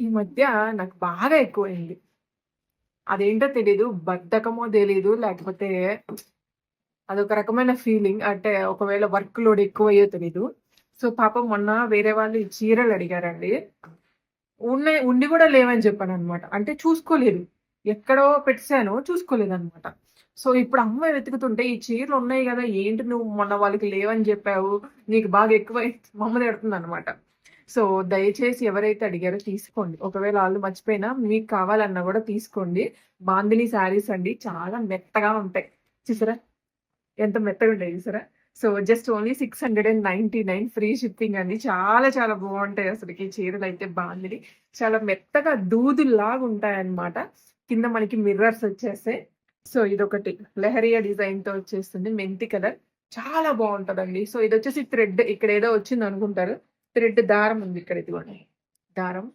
ఈ మధ్య నాకు బాగా ఎక్కువైంది. అదేంటో తెలీదు. బద్ధకమో తెలీదు. లేకపోతే అదొక రకమైన ఫీలింగ్. అంటే ఒకవేళ వర్క్ లోడ్ ఎక్కువయ్యో తెలీదు. సో, పాపం మొన్న వేరే వాళ్ళు ఈ చీరలు అడిగారండి. ఉన్నాయి ఉండి కూడా లేవని చెప్పాననమాట. అంటే చూసుకోలేదు. ఎక్కడో పెట్టాను చూసుకోలేదు అనమాట సో, ఇప్పుడు అమ్మాయి వెతుకుతుంటే ఈ చీరలు ఉన్నాయి కదా ఏంటి నువ్వు మొన్న వాళ్ళకి లేవని చెప్పావు నీకు బాగా ఎక్కువై మమ్మ తిడుతుందనమాట. సో, దయచేసి ఎవరైతే అడిగారో తీసుకోండి. ఒకవేళ వాళ్ళు మర్చిపోయినా మీకు కావాలన్నా కూడా తీసుకోండి. బాందిని శారీస్ అండి. చాలా మెత్తగా ఉంటాయి. చూసారా? ఎంత మెత్తగా ఉంటాయి చూసారా? So, just only 699 free shipping అండి. చాలా చాలా బాగుంటాయి అసలుకి చీరలు అయితే బాందిని. చాలా మెత్తగా దూదుల్లాగా ఉంటాయన్నమాట. కింద మనకి మిర్రర్స్ వచ్చేస్తాయి. సో, ఇదొకటి లెహరియా డిజైన్‌తో వచ్చేస్తుంది. మెంతి కలర్. చాలా బావుంటదండి. సో, ఇది వచ్చేసి థ్రెడ్ ఇక్కడేదో వచ్చింది అనుకుంటారు ரெண்டு தாரம் உங்களுக்கு கிடைத்து தாரம்.